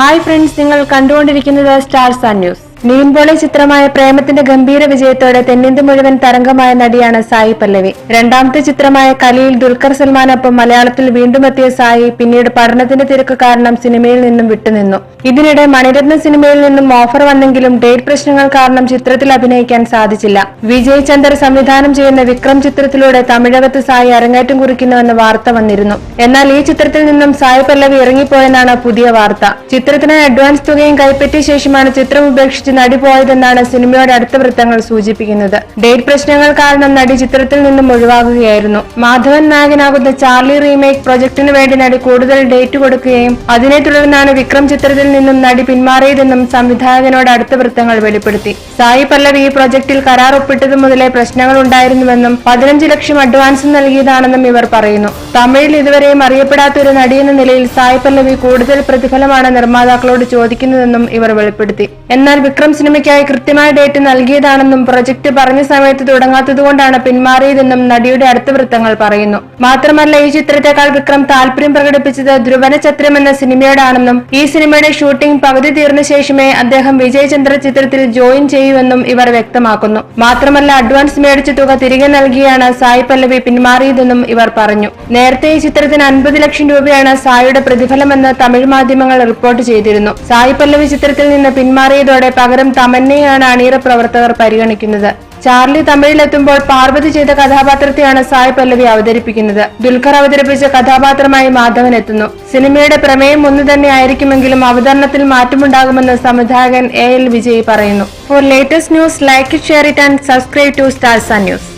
Hi friends നിങ്ങൾ കണ്ടുകൊണ്ടിരിക്കുന്നത് star sun news നീൻപോളി ചിത്രമായ പ്രേമത്തിന്റെ ഗംഭീര വിജയത്തോടെ തെന്നിന്ത്യ മുഴുവൻ തരംഗമായ നടിയാണ് സായി പല്ലവി. രണ്ടാമത്തെ ചിത്രമായ കലിയിൽ ദുൽഖർ സൽമാനൊപ്പം മലയാളത്തിൽ വീണ്ടും എത്തിയ സായി പിന്നീട് പഠനത്തിന്റെ തിരക്ക് കാരണം സിനിമയിൽ നിന്നും വിട്ടുനിന്നു. ഇതിനിടെ മണിരത്ന സിനിമയിൽ നിന്നും ഓഫർ വന്നെങ്കിലും ഡേറ്റ് പ്രശ്നങ്ങൾ കാരണം ചിത്രത്തിൽ അഭിനയിക്കാൻ സാധിച്ചില്ല. വിജയ് ചന്ദർ സംവിധാനം ചെയ്യുന്ന വിക്രം ചിത്രത്തിലൂടെ തമിഴകത്ത് സായി അരങ്ങേറ്റം കുറിക്കുന്നുവെന്ന വാർത്ത വന്നിരുന്നു. എന്നാൽ ഈ ചിത്രത്തിൽ നിന്നും സായി പല്ലവി ഇറങ്ങിപ്പോയെന്നാണ് പുതിയ വാർത്ത. ചിത്രത്തിനായി അഡ്വാൻസ് തുകയും കൈപ്പറ്റിയ ശേഷമാണ് ചിത്രം ഉപേക്ഷിച്ച് നടി പോയതെന്നാണ് സിനിമയുടെ അടുത്ത വൃത്തങ്ങൾ സൂചിപ്പിക്കുന്നത്. ഡേറ്റ് പ്രശ്നങ്ങൾ കാരണം നടി ചിത്രത്തിൽ നിന്നും ഒഴിവാകുകയായിരുന്നു. മാധവൻ നായകനാകുന്ന ചാർലി റീമേക്ക് പ്രൊജക്ടിനു വേണ്ടി നടി കൂടുതൽ ഡേറ്റ് കൊടുക്കുകയും അതിനെ തുടർന്നാണ് വിക്രം ചിത്രത്തിൽ നിന്നും നടി പിന്മാറിയതെന്നും സംവിധായകനോട് അടുത്ത വൃത്തങ്ങൾ വെളിപ്പെടുത്തി. സായി പല്ലവി ഈ പ്രൊജക്ടിൽ കരാർ ഒപ്പിട്ടതു മുതലേ പ്രശ്നങ്ങൾ ഉണ്ടായിരുന്നുവെന്നും പതിനഞ്ച് ലക്ഷം അഡ്വാൻസ് നൽകിയതാണെന്നും ഇവർ പറയുന്നു. തമിഴിൽ ഇതുവരെയും അറിയപ്പെടാത്ത ഒരു നടിയെന്ന നിലയിൽ സായി പല്ലവി കൂടുതൽ പ്രതിഫലമാണ് നിർമ്മാതാക്കളോട് ചോദിക്കുന്നതെന്നും ഇവർ വെളിപ്പെടുത്തി. എന്നാൽ വിക്രം സിനിമയ്ക്കായി കൃത്യമായ ഡേറ്റ് നൽകിയതാണെന്നും പ്രൊജക്ട് പറഞ്ഞ സമയത്ത് തുടങ്ങാത്തതുകൊണ്ടാണ് പിന്മാറിയതെന്നും നടിയുടെ അടുത്ത വൃത്തങ്ങൾ പറയുന്നു. മാത്രമല്ല ഈ ചിത്രത്തെക്കാൾ വിക്രം താല്പര്യം പ്രകടിപ്പിച്ചത് ധ്രുവന ചത്രം എന്ന സിനിമയോടാണെന്നും ഈ സിനിമയുടെ ഷൂട്ടിംഗ് പകുതി തീർന്ന ശേഷമേ അദ്ദേഹം വിജയചന്ദ്ര ചിത്രത്തിൽ ജോയിൻ ചെയ്യുമെന്നും ഇവർ വ്യക്തമാക്കുന്നു. മാത്രമല്ല അഡ്വാൻസ് മേടിച്ച തുക തിരികെ നൽകിയാണ് സായി പല്ലവി പിന്മാറിയതെന്നും ഇവർ പറഞ്ഞു. നേരത്തെ ഈ ചിത്രത്തിന് അൻപത് ലക്ഷം രൂപയാണ് സായിയുടെ പ്രതിഫലമെന്ന് തമിഴ് മാധ്യമങ്ങൾ റിപ്പോർട്ട് ചെയ്തിരുന്നു. സായി പല്ലവി ചിത്രത്തിൽ നിന്ന് പിന്മാറിയതോടെ പകരം തമന്നയാണ് അണിയറ പ്രവർത്തകർ പരിഗണിക്കുന്നത്. ചാർലി തമിഴിലെത്തുമ്പോൾ പാർവതി ചെയ്ത കഥാപാത്രത്തെയാണ് സായ് പല്ലവി അവതരിപ്പിക്കുന്നത്. ദുൽഖർ അവതരിപ്പിച്ച കഥാപാത്രമായി മാധവൻ എത്തുന്നു. സിനിമയുടെ പ്രമേയം ഒന്നു തന്നെ ആയിരിക്കുമെങ്കിലും അവതരണത്തിൽ മാറ്റമുണ്ടാകുമെന്ന് സംവിധായകൻ എ എൽ വിജയ് പറയുന്നു. For latest news like share it and subscribe to stars news